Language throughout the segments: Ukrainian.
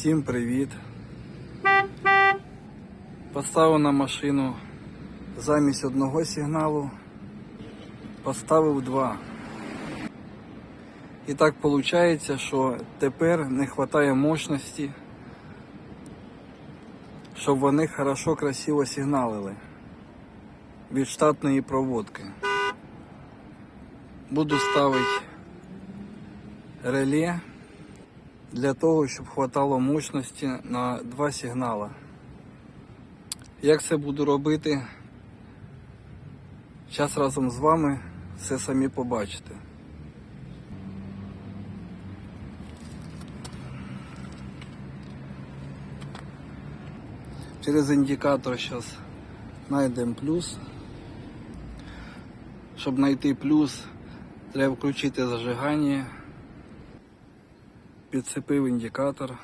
Всім привіт! Поставив на машину замість одного сигналу, поставив два. І так виходить, що тепер не вистачає мощності, щоб вони хорошо, красиво сигналили від штатної проводки. Буду ставити реле для того, щоб хватало мощності на два сигнала. Як це буду робити? Зараз разом з вами все самі побачите. Через індикатор зараз знайдемо плюс. Щоб знайти плюс, треба включити зажигання. Підцепив індикатор.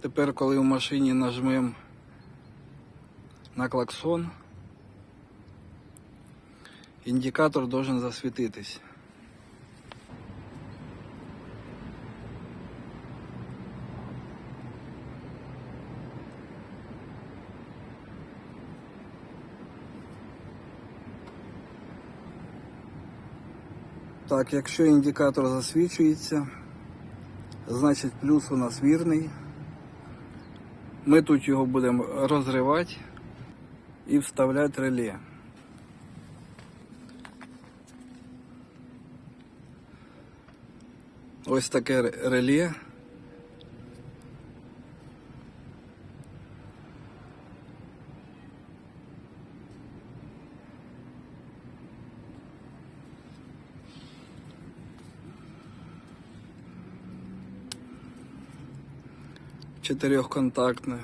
Тепер, коли в машині нажмемо на клаксон, індикатор должен засвітитись. Так, якщо індикатор засвічується, значить плюс у нас вірний. Ми тут його будемо розривати і вставляти реле. Ось таке реле. Чотирьохконтактне.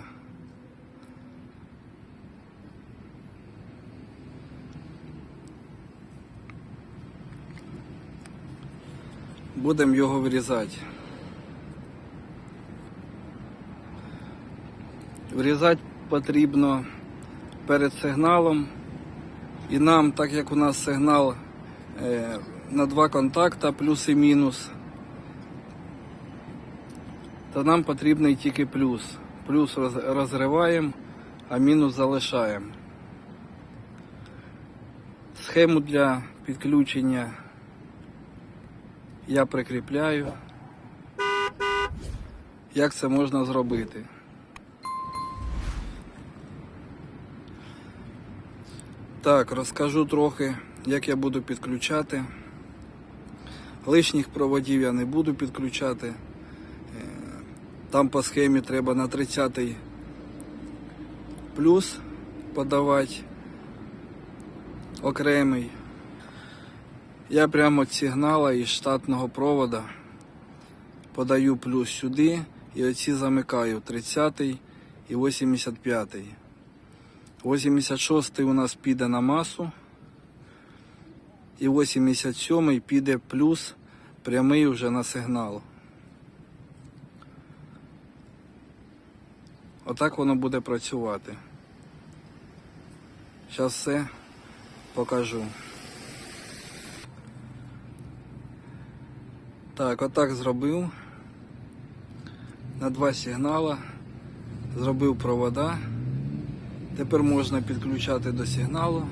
Будемо його вирізати. Врізати потрібно перед сигналом. І нам, так як у нас сигнал е, на два контакта, плюс і мінус, то нам потрібний тільки плюс. Плюс розриваємо, а мінус залишаємо. Схему для підключення я прикріпляю. Як це можна зробити? Так, розкажу трохи, як я буду підключати. Лишніх проводів я не буду підключати. Там по схемі треба на 30 плюс подавати окремий. Я прямо від сигнала із штатного провода подаю плюс сюди і оці замикаю 30 і 85. 86 у нас піде на масу. І 87 піде плюс прямий вже на сигнал. Отак воно буде працювати. Зараз все покажу. Так, отак зробив. На два сигнала. Зробив провода. Тепер можна підключати до сигналу.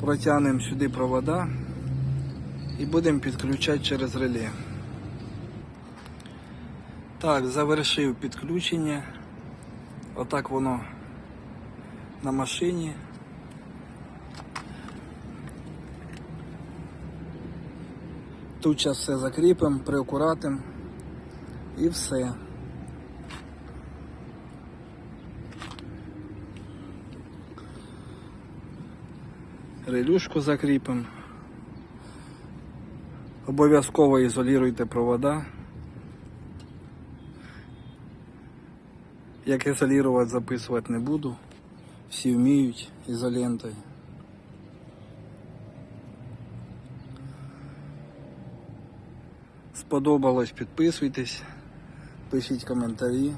Протягнемо сюди провода і будемо підключати через реле. Так, завершив підключення. Отак воно на машині. Тут зараз все закріпимо, приакуратимо і все. Релюшку закріпимо. Обов'язково ізолюйте провода. Як ізолювати, записувати не буду. Всі вміють ізолентою. Сподобалось, підписуйтесь, пишіть коментарі.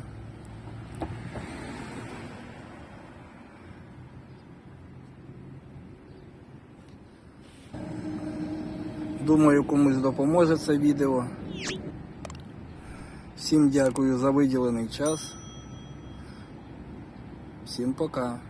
Думаю, комусь допоможе це відео. Всім дякую за виділений час. Всім пока.